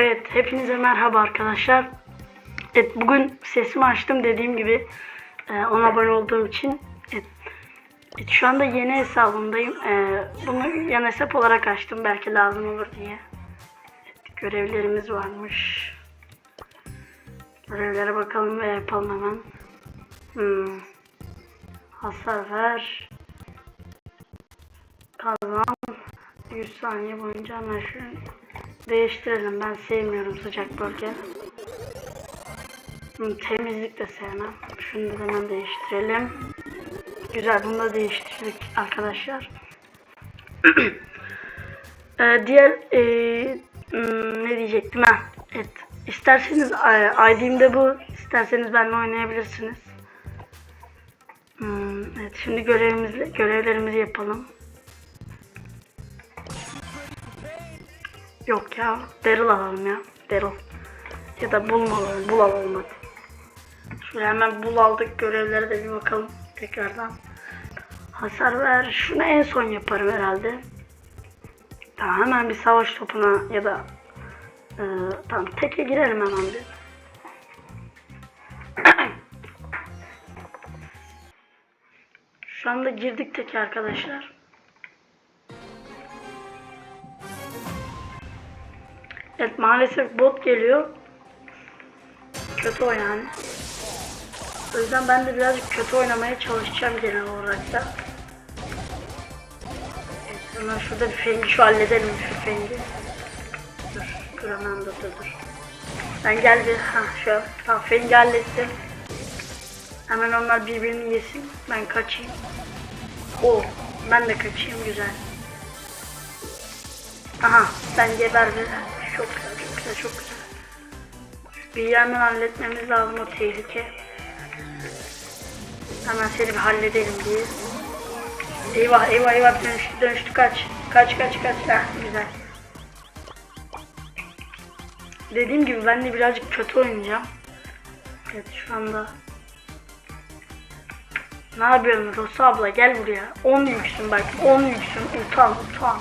Evet, hepinize merhaba arkadaşlar. Evet, bugün sesimi açtım dediğim gibi e, 10 abone olduğum için. Evet, evet, şu anda yeni hesabımdayım. E, bunu yan hesap olarak açtım belki lazım olur diye. Evet, görevlerimiz varmış. Görevlere bakalım ve yapalım hemen. Hmm. Hasar ver. Kazan. 100 saniye boyunca şunu değiştirelim. Ben sevmiyorum sıcak bölge. Temizlik de sevmem. Şunu da hemen değiştirelim. Güzel bunu da değiştirdik arkadaşlar. Ee, diğer e, hmm, ne diyecektim ha? Evet. İsterseniz e, ID'm bu. İsterseniz benimle oynayabilirsiniz. Hmm, evet şimdi görevimizi görevlerimizi yapalım. Yok ya. Daryl alalım ya. Daryl. Ya da bul mu alalım? Bul alalım hadi. Şöyle hemen bul aldık. Görevlere de bir bakalım. Tekrardan. Hasar ver. Şunu en son yaparım herhalde. Tamam hemen bir savaş topuna ya da e, tamam teke girelim hemen bir. Şu anda girdik teke arkadaşlar. Evet maalesef bot geliyor. Kötü o yani. O yüzden ben de birazcık kötü oynamaya çalışacağım genel olarak da. Evet hemen şurada bir fengi şu halledelim şu fengi. Dur dur hemen dur. Ben gel ha şu tamam fengi hallettim. Hemen onlar birbirini yesin. Ben kaçayım. O ben de kaçayım güzel. Aha sen geber bir. Çok güzel çok güzel çok güzel. Bir hemen halletmemiz lazım o tehlike. Hemen seni bir halledelim diye. Eyvah eyvah eyvah dönüştü dönüştü kaç. Kaç kaç kaç. Heh, güzel. Dediğim gibi ben de birazcık kötü oynayacağım. Evet şu anda. Ne yapıyorsun Rosa abla gel buraya. 10 yüksün bak 10 yüksün utan utan.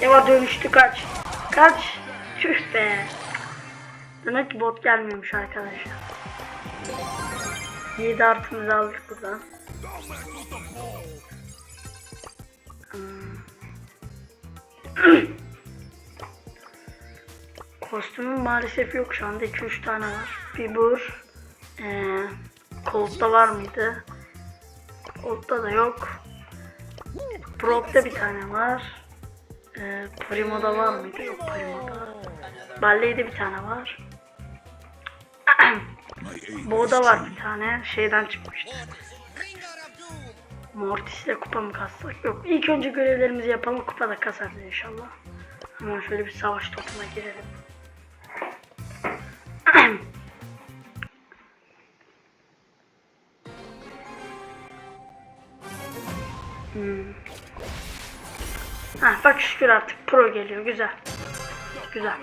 Eva dönüştü kaç. Kaç. Tüh be. Demek ki bot gelmiyormuş arkadaşlar. 7 artımızı aldık buradan. Hmm. Kostümüm maalesef yok şu anda 2-3 tane var. Bir bur. Ee, Colt'ta var mıydı? Colt'ta da yok. Brock'ta bir tane var. Ee, Primo'da var mıydı? Yok Primo'da. Ballet'de bir tane var. Bo'da var bir tane. Şeyden çıkmıştı. Mortis'le kupa mı kassak? Yok. İlk önce görevlerimizi yapalım. Kupada kasarız inşallah. Hemen şöyle bir savaş topuna girelim. Bak şükür artık pro geliyor. Güzel. Güzel.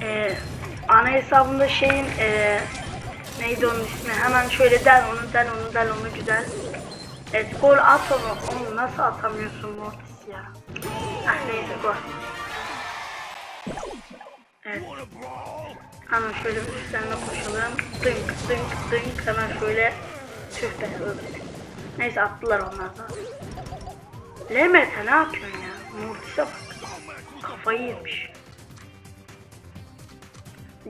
Ee, ana hesabında şeyin ee, neydi onun ismi? Hemen şöyle del onu del onu del onu güzel. Evet gol at onu. Onu nasıl atamıyorsun Mortis ya? Ah neyse gol. Evet. Hemen şöyle üstlerine koşalım. Dınk dınk dınk hemen şöyle tüh be öldük. Neyse attılar onlar da. Lemete ne yapıyorsun ya? Mortis'e bak. Kafayı yemiş.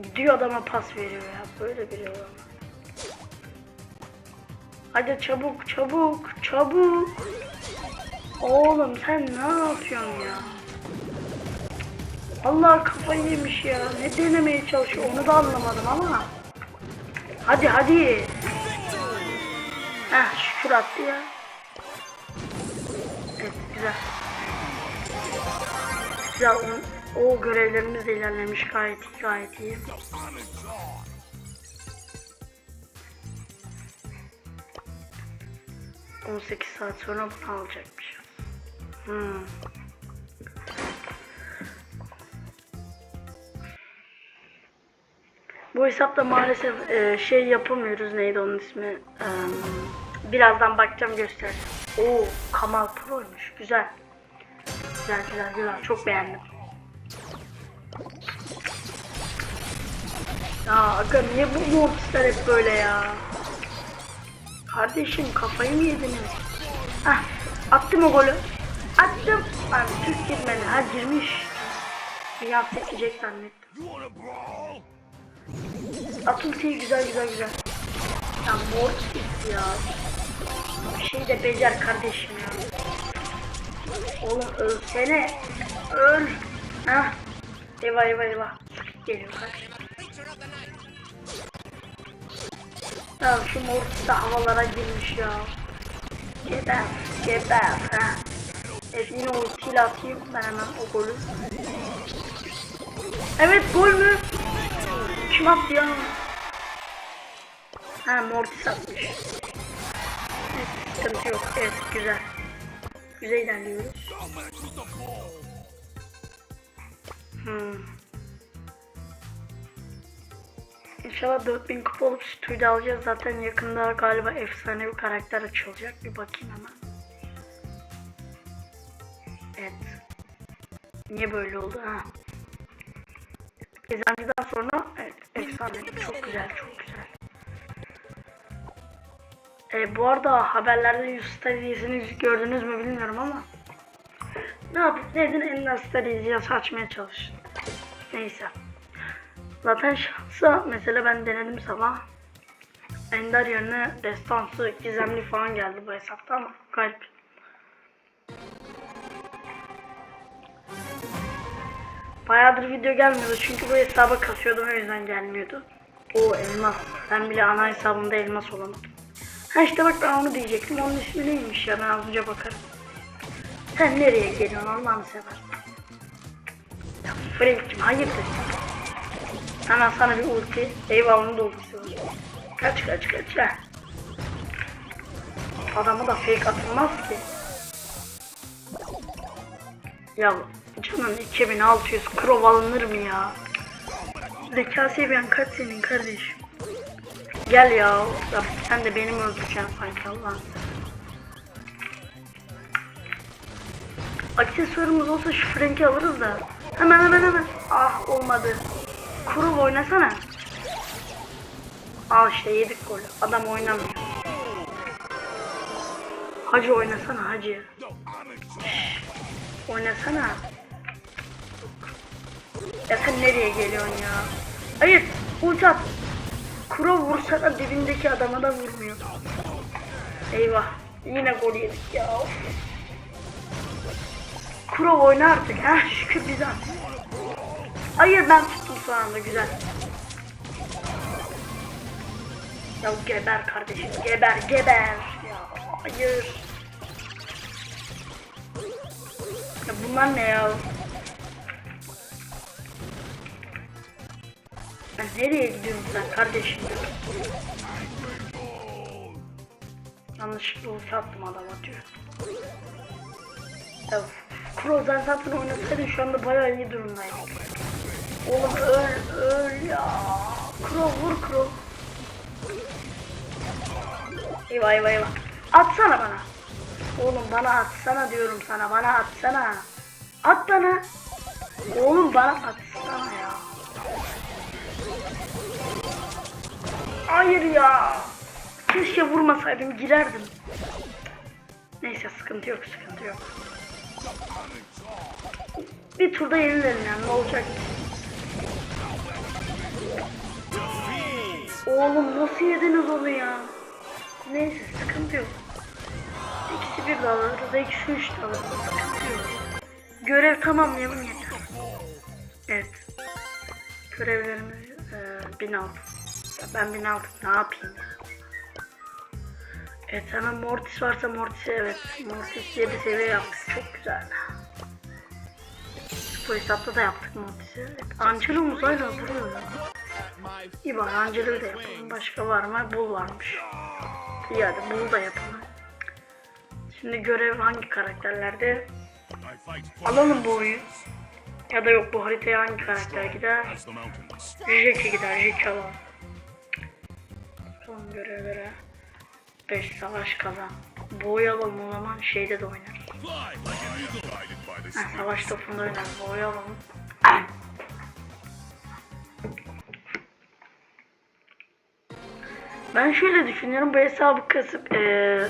Gidiyor adama pas veriyor ya. Böyle biri var. Hadi çabuk çabuk çabuk. Oğlum sen ne yapıyorsun ya? Allah kafayı yemiş ya. Ne denemeye çalışıyor onu da anlamadım ama. Hadi hadi. Heh attı ya. Evet güzel. Güzel o, o görevlerimiz de ilerlemiş gayet gayet iyi. On sekiz saat sonra bunu alacakmış. Hmm. Bu hesapta maalesef e, şey yapamıyoruz neydi onun ismi. Eee, birazdan bakacağım göstereceğim. Oo Kamal Pro'ymuş güzel. Güzel güzel güzel. Çok beğendim. Ya aga niye bu mortisler hep böyle ya? Kardeşim kafayı mı yediniz? Hah attım o golü. Attım. Lan Türk girmedi. Ha girmiş. Bir an sekecek zannettim. At ultiyi güzel güzel güzel. Ya mortis ya. Bir şey de becer kardeşim ya. Oğlum ölsene. Öl. Hah. Eyvah eyvah eyvah. Geliyor kaç. Ya şu mortis de havalara girmiş ya. Geber. Geber. Ha. Efine ultiyle atayım ben hemen o golü. Evet gol mü? Kim attı ya? Ha Mortis atmış. Sıkıntı yok. Evet güzel. Güzel ilerliyoruz. Hmm. İnşallah 4000 kupa olup sütüyü de alacağız. Zaten yakında galiba efsane bir karakter açılacak. Bir bakayım hemen. Evet. Niye böyle oldu ha? Gezenciden sonra evet, efsane. Çok güzel, çok güzel. E, bu arada haberlerde Yusuf hediyesini gördünüz mü bilmiyorum ama ne yapıp ne edin en Star hediyesi açmaya çalışın. Neyse. Zaten şansa mesela ben denedim sabah. Ender yerine destansı, gizemli falan geldi bu hesapta ama garip. Bayağıdır video gelmiyordu çünkü bu hesaba kasıyordum o yüzden gelmiyordu. O elmas. Ben bile ana hesabımda elmas olamadım. Ha işte bak ben onu diyecektim. Onun ismi neymiş ya ben az önce bakarım. Sen nereye geliyorsun Allah'ını seversen. Frank'cim hayırdır? Hemen sana bir ulti. Eyvah onun da ultisi var. Kaç kaç kaç ya. Adamı da fake atılmaz ki. Ya canım 2600 krov alınır mı ya? Zeka seviyen kaç senin kardeşim? Gel ya. sen de benim öldüreceksin sanki Allah'ım. Aksesuarımız olsa şu Frank'i alırız da. Hemen hemen hemen. Ah olmadı. Kurul oynasana. Al işte yedik golü. Adam oynamıyor. Hacı oynasana hacı. Oynasana. Ya sen nereye geliyorsun ya? Hayır. Ulti at. Kuro vursa da dibindeki adama da vurmuyor. Eyvah. Yine gol yedik ya. Of. Kuro oyna artık. Heh şükür bize. Hayır ben tuttum şu anda güzel. Ya geber kardeşim geber geber. Ya hayır. Ya bunlar ne ya? Ya nereye gidiyorsun sen kardeşim? Yanlışlıkla ulti attım adam atıyor. Kuro sen zaten oynasaydın şu anda bayağı iyi durumdaydım. Oğlum öl öl ya. Kuro vur Kuro. Eyvah eyvah eyvah. Atsana bana. Oğlum bana atsana diyorum sana. Bana atsana. At bana. Oğlum bana atsana ya. Hayır ya. Keşke vurmasaydım girerdim. Neyse sıkıntı yok sıkıntı yok. Bir turda yenilelim yani ne olacak? Oğlum nasıl yediniz onu ya? Neyse sıkıntı yok. İkisi bir de alırız, ikisi üç de alırız. Sıkıntı yok. Görev tamamlayalım yeter. Evet. Görevlerimiz e, 1006. Ben 1006 ne yapayım ya? Evet hemen Mortis varsa Mortis'e evet. Mortis 7 seviye yaptık. Çok güzel. Bu hesapta da yaptık Mortis'i. Evet. Angelomuz hala duruyor ya. İyi bak Angelo'yu da yapalım. Başka var mı? Bull varmış. İyi hadi Bull da yapalım. Şimdi görev hangi karakterlerde? Alalım bu oyun. Ya da yok bu haritaya hangi karakter gider? Jeki gider. Jeki alalım. Görevlere. 5 savaş kazan. Boy alalım o zaman şeyde de oynarız. Ha, savaş topunda oynarız. Boyu alalım. Ben şöyle düşünüyorum. Bu hesabı kasıp eee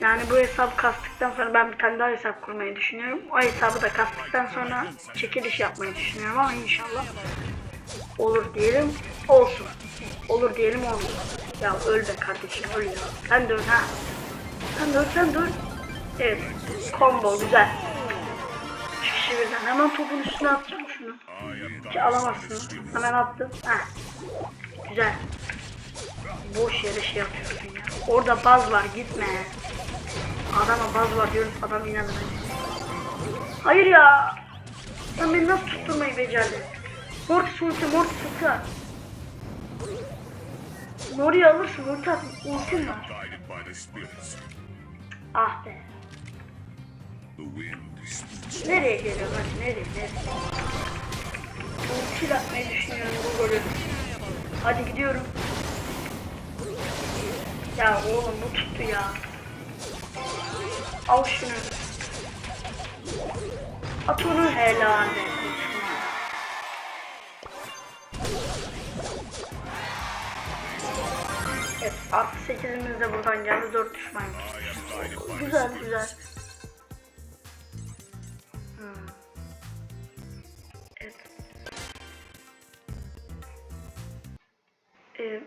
yani bu hesabı kastıktan sonra ben bir tane daha hesap kurmayı düşünüyorum. O hesabı da kastıktan sonra çekiliş yapmayı düşünüyorum ama inşallah olur diyelim olsun. Olur diyelim olsun. Ya öl be kardeşim öl ya. Sen de öl ha. Sen de öl sen de öl. Evet. Combo güzel. Üç birden. Hemen topun üstüne atacağım şunu. Ki alamazsın. Hemen attım. Heh. Güzel. Boş yere şey yapıyorsun ya. Orada baz var gitme. Adama baz var diyorum adam inanmıyor. Hayır ya. Sen beni nasıl tutturmayı becerdin? Mortis ulti Mortis ulti at. Nori'yi alırsın ulti at. Ultin var. Ah be. Nereye geliyorsun hadi nereye nereye? Ulti atmayı düşünüyorum bu golü. Hadi gidiyorum. Ya oğlum bu tuttu ya. Al şunu. At onu helal et. Evet artı 8'imiz de buradan geldi 4 düşman. Güzel güzel. Hmm. Evet. Ee,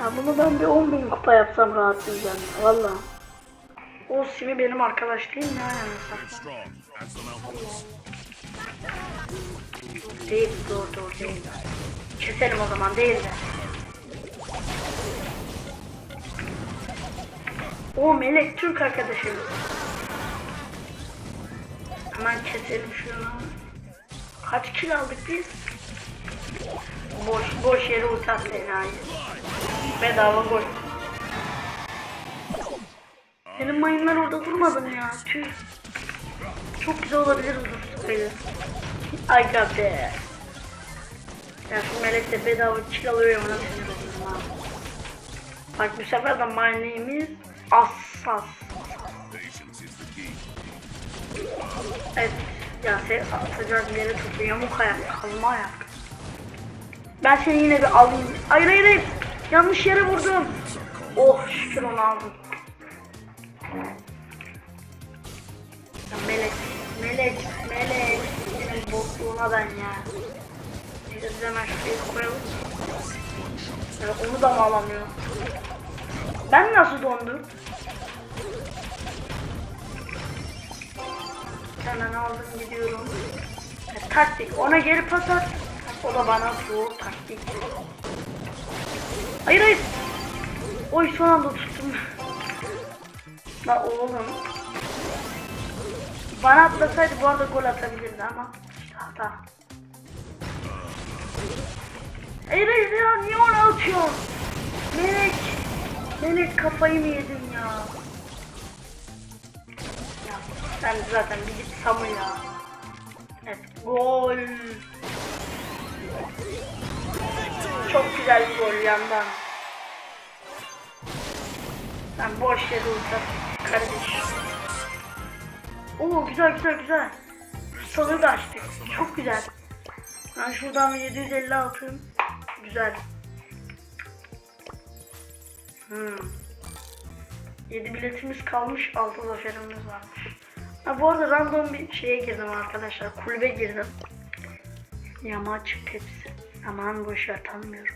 ya bunu ben bir 10 bin kupa yapsam rahatlayacağım ya valla. O Simi benim arkadaş değil mi? Yani Değil doğru doğru değil. Keselim o zaman değil de. O Melek Türk arkadaşım. Hemen keselim şunu. Kaç kil aldık biz? Boş boş yere attı enayi. Bedava gol. Benim mayınlar orada durmadı mı ya? Tüh. Çok güzel olabilir dursaydı. Ay be. Ya şu melek de bedava kill alıyor ya bana sinir oluyorum ha. Bak bu sefer de my name is Assas. Evet. Ya sen atacak yere çok yamuk ayak, kalma ayak. Ben seni yine bir alayım. Hayır hayır hayır. Yanlış yere vurdum. Oh şükür onu aldım. Bokluğuna ben ya. Neyse biz onu da mı alamıyorum? Ben nasıl dondum? Hemen aldım gidiyorum. Ya, taktik. Ona geri pas at. O da bana soğuk taktik. Hayır hayır. Oy son anda tuttum. La oğlum. Bana atlasaydı bu arada gol atabilirdi ama işte hata. Hayır ya niye onu atıyorsun? Melek. Melek kafayı mı yedin ya? Ya sen zaten bir git Samu ya. Evet gol. Çok güzel bir gol yandan. Sen boş yere uzat kardeş. Oo güzel güzel güzel. Salı da açtık. Çok güzel. Ben şuradan bir 756 güzel. Hmm. 7 biletimiz kalmış, 6 zaferimiz varmış. Ha, bu arada random bir şeye girdim arkadaşlar. Kulübe girdim. Yamaç tepsi. Aman boş ver tanımıyorum.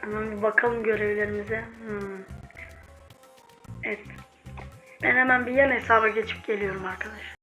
Hemen bir bakalım görevlerimize. Hmm. Evet. Ben hemen bir yan hesaba geçip geliyorum arkadaşlar.